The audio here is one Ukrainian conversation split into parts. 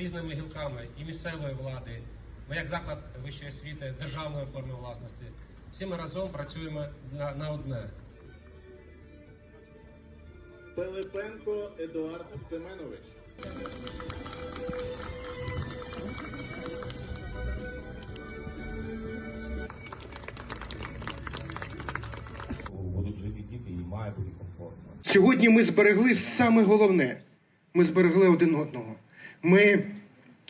різними гілками і місцевої влади. Ми як заклад вищої освіти державної форми власності. Всі ми разом працюємо на, на одне. Пилипенко Едуард Семенович. будуть жити діти і має бути комфортно. Сьогодні ми зберегли саме головне. Ми зберегли один одного. Ми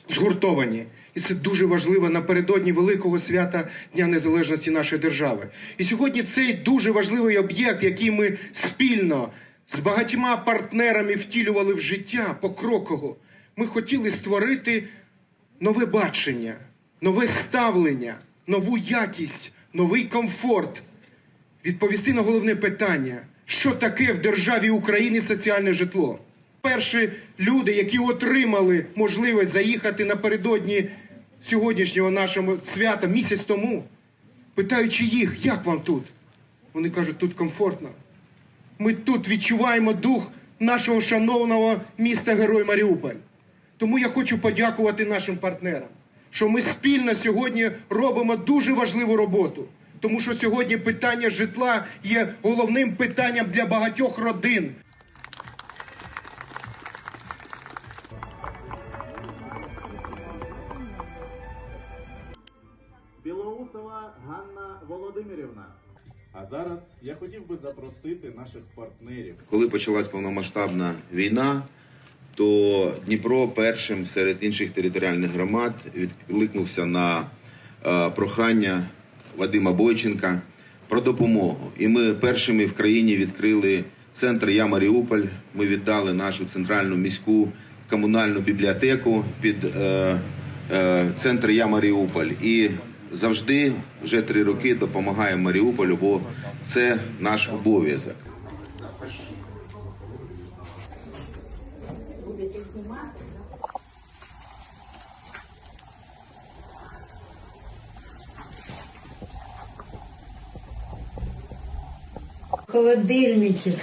згуртовані. І це дуже важливо напередодні великого свята Дня Незалежності нашої держави. І сьогодні цей дуже важливий об'єкт, який ми спільно з багатьма партнерами втілювали в життя покроково. Ми хотіли створити нове бачення, нове ставлення, нову якість, новий комфорт відповісти на головне питання, що таке в державі України соціальне житло. Перші люди, які отримали можливість заїхати напередодні сьогоднішнього нашого свята місяць тому, питаючи їх, як вам тут? Вони кажуть, тут комфортно. Ми тут відчуваємо дух нашого шановного міста Герой Маріуполь. Тому я хочу подякувати нашим партнерам, що ми спільно сьогодні робимо дуже важливу роботу. Тому що сьогодні питання житла є головним питанням для багатьох родин. Ганна Володимирівна. А зараз я хотів би запросити наших партнерів. Коли почалась повномасштабна війна, то Дніпро першим серед інших територіальних громад відкликнувся на е, прохання Вадима Бойченка про допомогу. І ми першими в країні відкрили центр Я Маріуполь. Ми віддали нашу центральну міську комунальну бібліотеку під е, е, центр Я Маріуполь. І завжди вже три роки допомагаємо Маріуполю, бо це наш обов'язок. Холодильничок,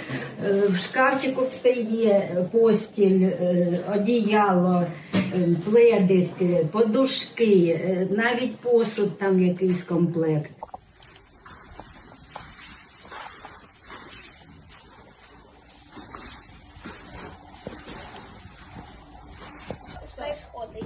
е, в шкафчику все є, постіль, е, одіяло, е, пледик, е, подушки, е, навіть посуд там якийсь комплект. Стоїш ходи,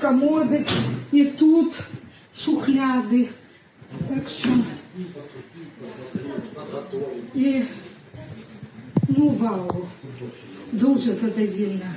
Комодик і тут шухляди. Так що і ну вау, дуже задовільна.